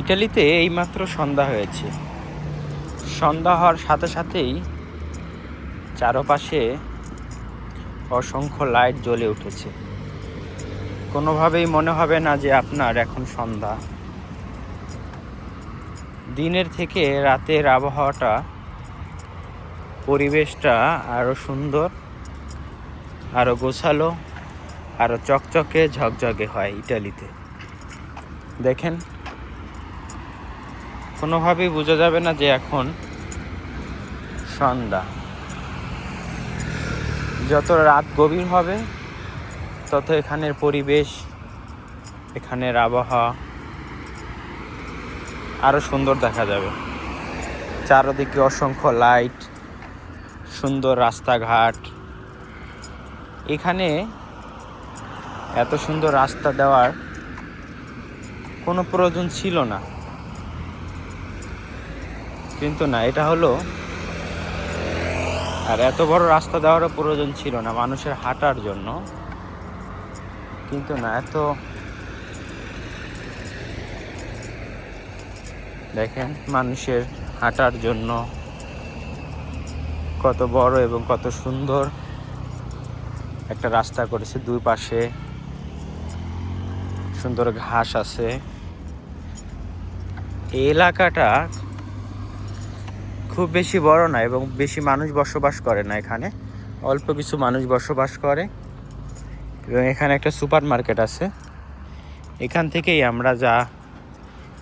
ইটালিতে এইমাত্র সন্ধ্যা হয়েছে। সন্ধ্যা হওয়ার সাথে সাথেই চারপাশে অসংখ্য লাইট জ্বলে উঠেছে। কোনোভাবেই মনে হবে না যে আপনার এখন সন্ধ্যা। দিনের থেকে রাতের আবহাওয়াটা, পরিবেশটা আরও সুন্দর আরও গোছালো আরও চকচকে, ঝকঝকে হয় ইটালিতে। দেখেন কোনোভাবেই বোঝা যাবে না যে এখন সন্ধ্যা। যত রাত গভীর হবে, তত এখানের পরিবেশ, এখানের আবহাওয়া আরও সুন্দর দেখা যাবে। চারদিকে অসংখ্য লাইট, সুন্দর রাস্তাঘাট। এখানে এত সুন্দর রাস্তা দেওয়ার কোনো প্রয়োজন ছিল না। কিন্তু না, এটা হলো আর এত বড় রাস্তা দেওয়ারও প্রয়োজন ছিল না মানুষের হাঁটার জন্য। কিন্তু না, এত দেখেন মানুষের হাঁটার জন্য কত বড় এবং কত সুন্দর একটা রাস্তা করেছে। দুই পাশে সুন্দর ঘাস আছে। এই এলাকাটা খুব বেশি বড় না এবং বেশি মানুষ বসবাস করে না এখানে। অল্প কিছু মানুষ বসবাস করে। এবং এখানে একটা সুপার মার্কেট আছে। এখান থেকেই আমরা যা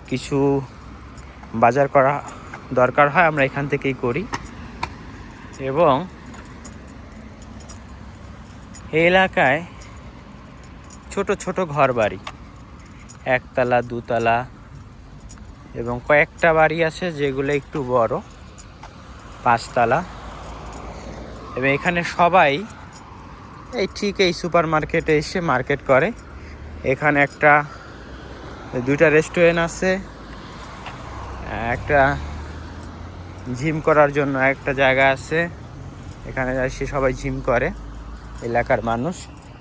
কিছু বাজার করা দরকার হয় আমরা এখান থেকেই করি। এবং এই এলাকায় ছোট ছোট ঘর বাড়ি একতলা, দুতলা এবং কয়েকটা বাড়ি আছে যেগুলো একটু বড়। পাঁচতলা। এবং এখানে সবাই এই ঠিক এই সুপার মার্কেটে এসে মার্কেট করে। এখানে একটা, দুইটা রেস্টুরেন্ট আছে, একটা জিম করার জন্য একটা জায়গা আছে। এখানে এসে সবাই জিম করে, এলাকার মানুষ।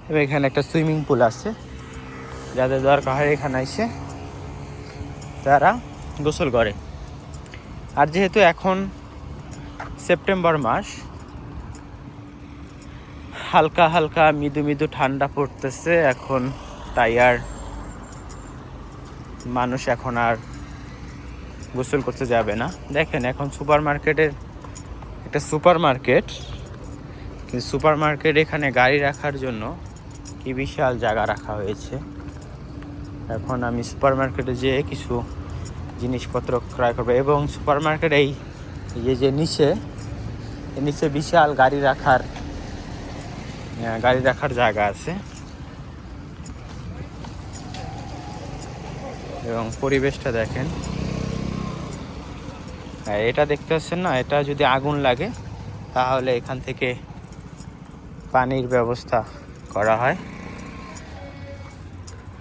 এবং এখানে একটা সুইমিং পুল আছে। যাদের দরকার হয় এখানে এসে তারা গোসল করে। আর যেহেতু এখন সেপ্টেম্বর মাস। হালকা হালকা মৃদু মৃদু ঠান্ডা পড়তেছে, এখন তাই আর মানুষ এখন আর গোসল করতে যাবে না। দেখেন, এখন সুপার মার্কেটের একটা সুপার মার্কেট কিন্তু সুপার মার্কেট এখানে গাড়ি রাখার জন্য কি বিশাল জায়গা রাখা হয়েছে। এখন আমি সুপার মার্কেটে যেয়ে কিছু জিনিসপত্র ক্রয় করব এবং সুপার মার্কেট এই যে নিচে নিচে বিশাল গাড়ি রাখার গাড়ি রাখার জায়গা আছে। এবং পরিবেশটা দেখেন। আর এটা দেখতে পাচ্ছেন না, এটা যদি আগুন লাগে, তাহলে এখান থেকে পানির ব্যবস্থা করা হয়।